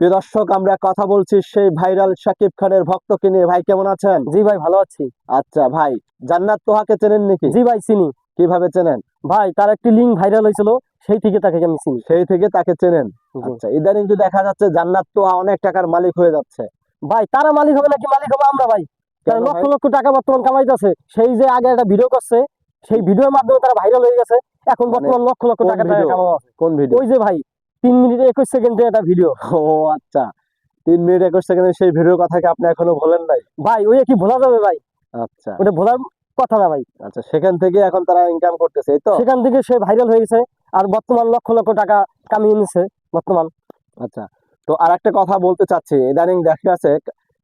প্রিয় দর্শক আমরা কথা বলছি সেই ভাইরাল শাকিব খানের ভক্তকে নিয়ে। ভাই কেমন আছেন? জি ভাই ভালো আছি। আচ্ছা ভাই জান্নাত তোহাকে চেনেন নাকি? জি ভাই চিনি। কীভাবে চেনেন? ভাই তার একটি লিঙ্ক ভাইরাল হয়েছিল সেই থেকে তাকে আমি চিনি। সেই থেকে তাকে চেনেন? আচ্ছা ইদানিং তো দেখা যাচ্ছে জান্নাত তোহা অনেক টাকার মালিক হয়ে যাচ্ছে। ভাই তারা মালিক হবে নাকি মালিক হবে আমরা ভাই? কেন লক্ষ লক্ষ টাকা বর্তমান কামাইতেছে। সেই যে আগে একটা ভিডিও করছে সেই ভিডিওর মাধ্যমে তারা ভাইরাল হয়ে গেছে। এখন মানে বর্তমান লক্ষ লক্ষ টাকা। কোন ভিডিও ওই যে ভাই তিন মিনিট একুশ সেকেন্ডে একটা ভিডিও ও আচ্ছা। তিন মিনিট একুশ সেকেন্ডের সেই ভিডিওর কথা কি আপনি এখনও বলেন নাই? ভাই ওই কি ভোলা যাবে ভাই। আচ্ছা। ওটা ভোলার কথা না ভাই। আচ্ছা সেখান থেকে এখন তারা ইনকাম করতেছে এই তো? সেখান থেকে সে ভাইরাল হয়ে গেছে আর বর্তমান লক্ষ লক্ষ টাকা কামিয়ে নিছে বর্তমান। আচ্ছা তো আর একটা কথা বলতে চাচ্ছি। ইদানিং দেখা যাচ্ছে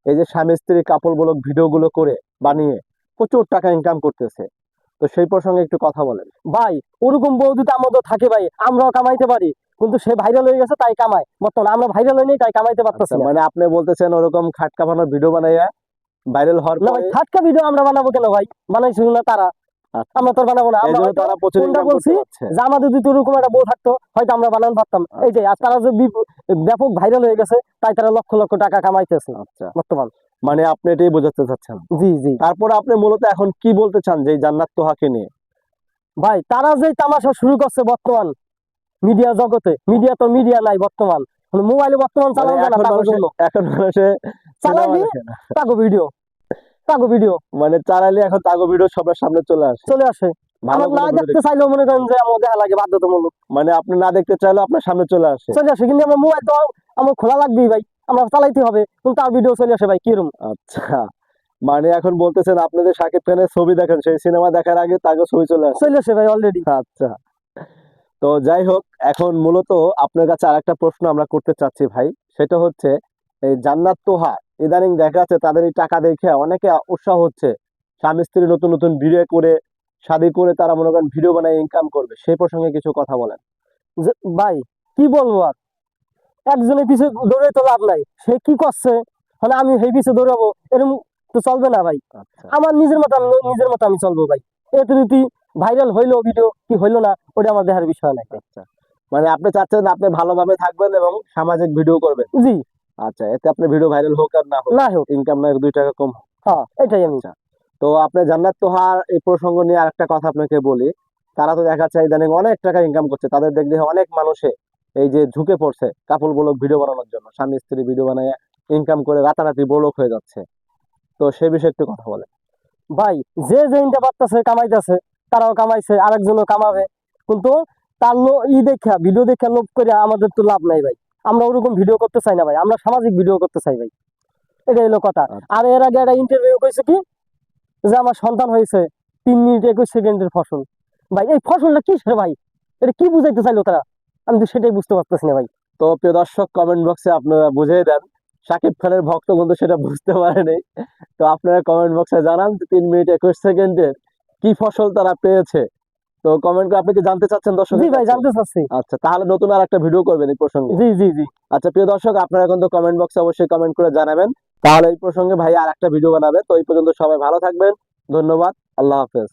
এই যে স্বামী স্ত্রী কাপড়গুলো ভিডিও গুলো করে বানিয়ে প্রচুর টাকা ইনকাম করতেছে। তো সেই প্রসঙ্গে একটু কথা বলেন। ভাই ওরকম বউ যদি আমাদের থাকে ভাই আমরাও কামাইতে পারি। কিন্তু সে ভাইরাল হয়ে গেছে তাই কামায়। বর্তমানে আমরা ভাইরাল হয়নি তাই কামাইতে পারতেছি আচ্ছা, মানে আপনি বলতেছেন ওরকম খাটকা ভিডিও বানাইয়া ভাইরাল হওয়ার না ভাই পরে ভিডিও আমরা বানাবো কেন ভাই? বানাইছিল না তারা। আমরা তো আর বানাবো না আমরা তারা কোনটা বলছি? যে আমাদের যদি ওরকম একটা বউ থাকতো হয়তো আমরা বানান পারতাম। এই যে আর তারা যে ব্যাপক ভাইরাল হয়ে গেছে তাই তারা লক্ষ লক্ষ টাকা কামাইতেছে আচ্ছা। বর্তমান। মানে আপনি এটাই বোঝাতে চাচ্ছেন। জি জি। তারপর আপনি মূলত এখন কি বলতে চান যে জান্নাত তোহাকে নিয়ে? ভাই তারা যে তামাশা শুরু করছে বর্তমান মিডিয়া জগতে মিডিয়া তো মিডিয়া নাই বর্তমান। মোবাইলে বর্তমান মানে চালানো যায় না এখন মানুষে জন্য। এখন মানুষে চালাইলি cinema দেখে না। তাগো ভিডিও তাগো ভিডিও। মানে চালাইলে এখন তাগো ভিডিও সবার সামনে চলে আসে। চলে আসে। আমার না দেখতে চাইলেও মনে করেন যে আমার দেখা লাগে বাধ্যতামূলক। মানে আপনি না দেখতে চাইলেও আপনার সামনে চলে আসে। চলে আসে কিন্তু আমার মোবাইল তো আমার খোলা লাগবেই ভাই। আমরা চালাইতে হবে কিন্তু তার ভিডিও চলে আসে ভাই কিরম? আচ্ছা। মানে এখন বলতেছেন আপনাদের সাকিব খানের ছবি দেখেন সেই সিনেমা দেখার আগে তাকে ছবি চলে আসে। চলে আসে ভাই অলরেডি আচ্ছা। তো যাই হোক এখন মূলত আপনার কাছে আরেকটা প্রশ্ন আমরা করতে চাচ্ছি ভাই। সেটা হচ্ছে এই জান্নাত তোহা ইদানিং দেখা যাচ্ছে তাদের এই টাকা দেখে অনেকে উৎসাহ হচ্ছে। স্বামী স্ত্রী নতুন নতুন ভিডিও করে শাদি করে তারা মনে করেন ভিডিও বানায় ইনকাম করবে। সেই প্রসঙ্গে কিছু কথা বলেন। ভাই কি বলব আর? একজনের পিছে দৌড়ে তো লাভ নাই। সে কি করছে? মানে আমি সেই পিছে দৌড়াবো এরকম তো চলবে না ভাই। আচ্ছা। আমার নিজের মতো আমি নিজের মতো আমি চলবো ভাই। এতে যদি ভাইরাল হইল ভিডিও কি হইল না ওটা আমার দেখার বিষয় নাই। আচ্ছা। মানে আপনি চাচ্ছেন আপনি ভালোভাবে থাকবেন এবং সামাজিক ভিডিও করবেন। জি। আচ্ছা এতে আপনার ভিডিও ভাইরাল হোক আর না হোক না হোক। ইনকাম না দুই টাকা কম। হ্যাঁ এটাই আমি। তো আপনি জান্নাত তোহার এই প্রসঙ্গ নিয়ে আরেকটা কথা আপনাকে বলি। তারা তো দেখা যাচ্ছে ইদানিং অনেক টাকা ইনকাম করছে তাদের দেখলে অনেক মানুষে এই যে ঝুঁকে পড়ছে কাপড় বলক ভিডিও বানানোর জন্য। স্বামী স্ত্রী ভিডিও বানায় ইনকাম করে রাতারাতি বড়লোক হয়ে যাচ্ছে। তো সে বিষয়ে একটু কথা বলেন। ভাই যে যে ইনটা পারতেছে কামাইতেছে তারাও কামাইছে আরেকজনও কামাবে। কিন্তু তার লো ই দেখা ভিডিও দেখা লোভ করে আমাদের তো লাভ নাই ভাই। আমরা ওরকম ভিডিও করতে চাই না ভাই আমরা সামাজিক ভিডিও করতে চাই ভাই। এটাই হলো কথা। আচ্ছা। আর এর আগে একটা ইন্টারভিউ করেছে কি যে আমার সন্তান হয়েছে তিন মিনিট একুশ সেকেন্ডের ফসল। ভাই এই ফসলটা কি সে ভাই? এটা কি বুঝাইতে চাইলো তারা? আমি তো সেটাই বুঝতে পারতেছি না ভাই। তো প্রিয় দর্শক কমেন্ট বক্সে আপনারা বুঝিয়ে দেন। সাকিব খানের ভক্ত বন্ধু সেটা বুঝতে পারেনি তো আপনারা কমেন্ট বক্সে জানান যে তিন মিনিট একুশ সেকেন্ডের কি ফসল তারা পেয়েছে। তো কমেন্ট করে আপনি কি জানতে চাচ্ছেন দর্শক জি ভাই জানতে চাচ্ছি। আচ্ছা তাহলে নতুন আর একটা ভিডিও করবেন এই প্রসঙ্গে। জি জি জি। আচ্ছা প্রিয় দর্শক আপনারা এখন তো কমেন্ট বক্সে অবশ্যই কমেন্ট করে জানাবেন। তাহলে এই প্রসঙ্গে ভাই আর একটা ভিডিও বানাবে। তো এই পর্যন্ত সবাই ভালো থাকবেন। ধন্যবাদ। আল্লাহ হাফেজ।